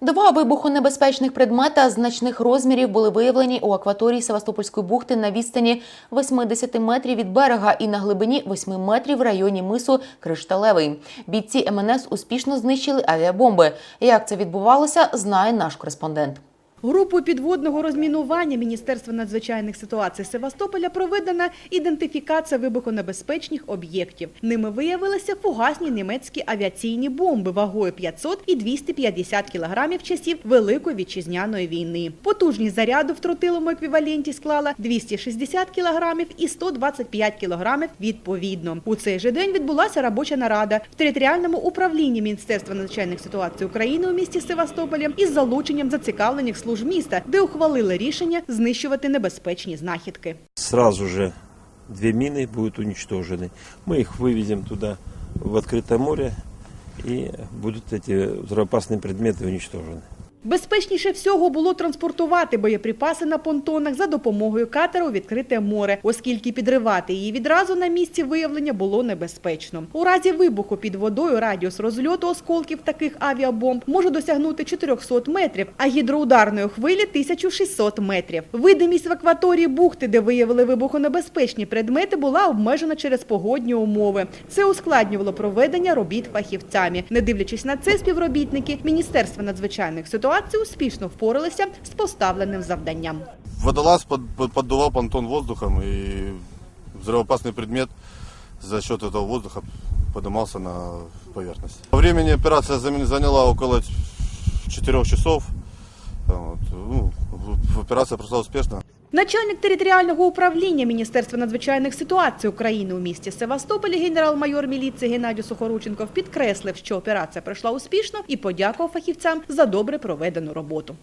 Два вибухонебезпечних предмета значних розмірів були виявлені у акваторії Севастопольської бухти на відстані 80 метрів від берега і на глибині 8 метрів в районі мису Кришталевий. Бійці МНС успішно знищили авіабомби. Як це відбувалося, знає наш кореспондент. Групою підводного розмінування Міністерства надзвичайних ситуацій Севастополя проведена ідентифікація вибухонебезпечних об'єктів. Ними виявилися фугасні німецькі авіаційні бомби вагою 500 і 250 кілограмів часів Великої вітчизняної війни. Потужність заряду в тротиловому еквіваленті склала 260 кілограмів і 125 кілограмів відповідно. У цей же день відбулася робоча нарада в територіальному управлінні Міністерства надзвичайних ситуацій України у місті Севастополі із залученням зацікавлених служб міста, де ухвалили рішення знищувати небезпечні знахідки. Сразу же две мины будут уничтожены. Мы их вывезем туда, в открытое море, и будут эти взрывоопасные предметы уничтожены. Безпечніше всього було транспортувати боєприпаси на понтонах за допомогою катера у відкрите море, оскільки підривати її відразу на місці виявлення було небезпечно. У разі вибуху під водою радіус розльоту осколків таких авіабомб може досягнути 400 метрів, а гідроударної хвилі 1600 метрів. Видимість в акваторії бухти, де виявили вибухонебезпечні предмети, була обмежена через погодні умови. Це ускладнювало проведення робіт фахівцями. Не дивлячись на це, співробітники Міністерства надзвичайних ситуацій успішно впоралися з поставленим завданням. Водолаз под- под- поддувал понтон воздухом, и взрывоопасный предмет за счет этого воздуха поднимался на поверхность. По времени операция зам- заняла около 4 часов. Вот. Ну, в- операция прошла успешно. Начальник територіального управління Міністерства надзвичайних ситуацій України у місті Севастополі генерал-майор міліції Геннадій Сухорученков підкреслив, що операція пройшла успішно і подякував фахівцям за добре проведену роботу.